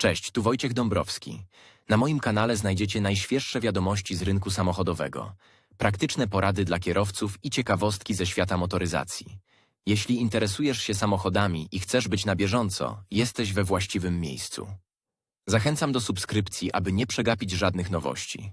Cześć, tu Wojciech Dąbrowski. Na moim kanale znajdziecie najświeższe wiadomości z rynku samochodowego, praktyczne porady dla kierowców i ciekawostki ze świata motoryzacji. Jeśli interesujesz się samochodami i chcesz być na bieżąco, jesteś we właściwym miejscu. Zachęcam do subskrypcji, aby nie przegapić żadnych nowości.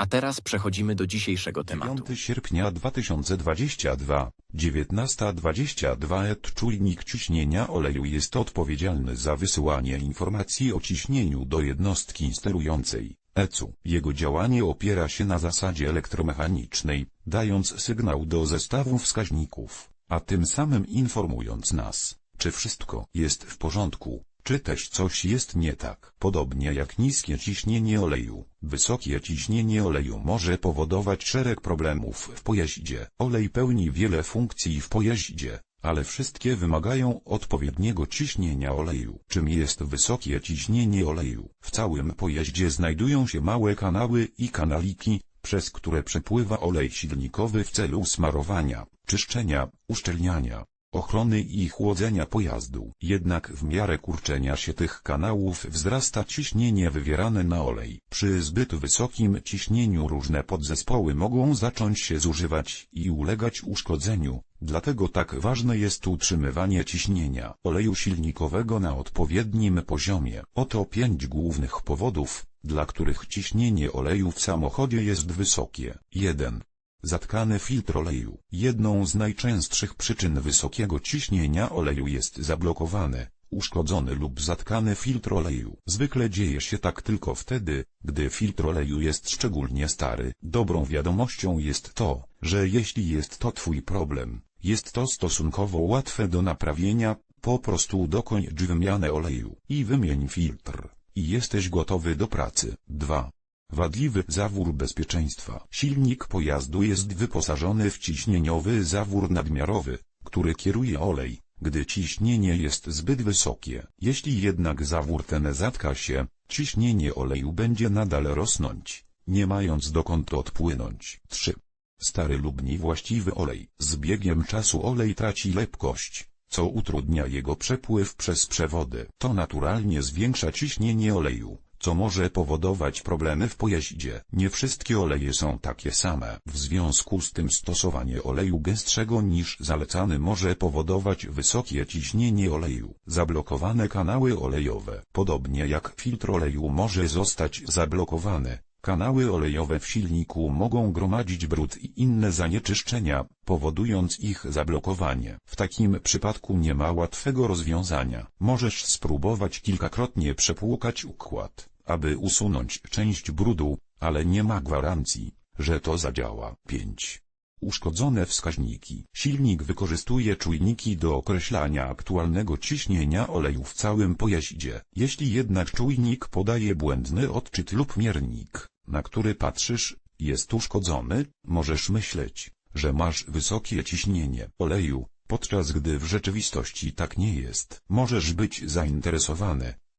A teraz przechodzimy do dzisiejszego tematu. 5 sierpnia 2022, 19.22 Et czujnik ciśnienia oleju jest odpowiedzialny za wysyłanie informacji o ciśnieniu do jednostki sterującej, ECU. Jego działanie opiera się na zasadzie elektromechanicznej, dając sygnał do zestawu wskaźników, a tym samym informując nas, czy wszystko jest w porządku, czy też coś jest nie tak. Podobnie jak niskie ciśnienie oleju, wysokie ciśnienie oleju może powodować szereg problemów w pojaździe. Olej pełni wiele funkcji w pojaździe, ale wszystkie wymagają odpowiedniego ciśnienia oleju. Czym jest wysokie ciśnienie oleju? W całym pojaździe znajdują się małe kanały i kanaliki, przez które przepływa olej silnikowy w celu smarowania, czyszczenia, uszczelniania, ochrony i chłodzenia pojazdu. Jednak w miarę kurczenia się tych kanałów wzrasta ciśnienie wywierane na olej. Przy zbyt wysokim ciśnieniu różne podzespoły mogą zacząć się zużywać i ulegać uszkodzeniu. Dlatego tak ważne jest utrzymywanie ciśnienia oleju silnikowego na odpowiednim poziomie. Oto pięć głównych powodów, dla których ciśnienie oleju w samochodzie jest wysokie. 1. Zatkany filtr oleju. Jedną z najczęstszych przyczyn wysokiego ciśnienia oleju jest zablokowany, uszkodzony lub zatkany filtr oleju. Zwykle dzieje się tak tylko wtedy, gdy filtr oleju jest szczególnie stary. Dobrą wiadomością jest to, że jeśli jest to Twój problem, jest to stosunkowo łatwe do naprawienia, po prostu dokończ wymianę oleju i wymień filtr. I jesteś gotowy do pracy. 2. Wadliwy zawór bezpieczeństwa. Silnik pojazdu jest wyposażony w ciśnieniowy zawór nadmiarowy, który kieruje olej, gdy ciśnienie jest zbyt wysokie. Jeśli jednak zawór ten zatka się, ciśnienie oleju będzie nadal rosnąć, nie mając dokąd odpłynąć. 3. Stary lub niewłaściwy olej. Z biegiem czasu olej traci lepkość, co utrudnia jego przepływ przez przewody. To naturalnie zwiększa ciśnienie oleju co może powodować problemy w pojaździe. Nie wszystkie oleje są takie same. W związku z tym stosowanie oleju gęstszego niż zalecany może powodować wysokie ciśnienie oleju. Zablokowane kanały olejowe. Podobnie jak filtr oleju może zostać zablokowany, Kanały olejowe w silniku mogą gromadzić brud i inne zanieczyszczenia, powodując ich zablokowanie. W takim przypadku nie ma łatwego rozwiązania. Możesz spróbować kilkakrotnie przepłukać układ, aby usunąć część brudu, ale nie ma gwarancji, że to zadziała. 5. Uszkodzone wskaźniki. Silnik wykorzystuje czujniki do określania aktualnego ciśnienia oleju w całym pojaździe. Jeśli jednak czujnik podaje błędny odczyt lub miernik, na który patrzysz, jest uszkodzony, możesz myśleć, że masz wysokie ciśnienie oleju, podczas gdy w rzeczywistości tak nie jest. Możesz być zainteresowany,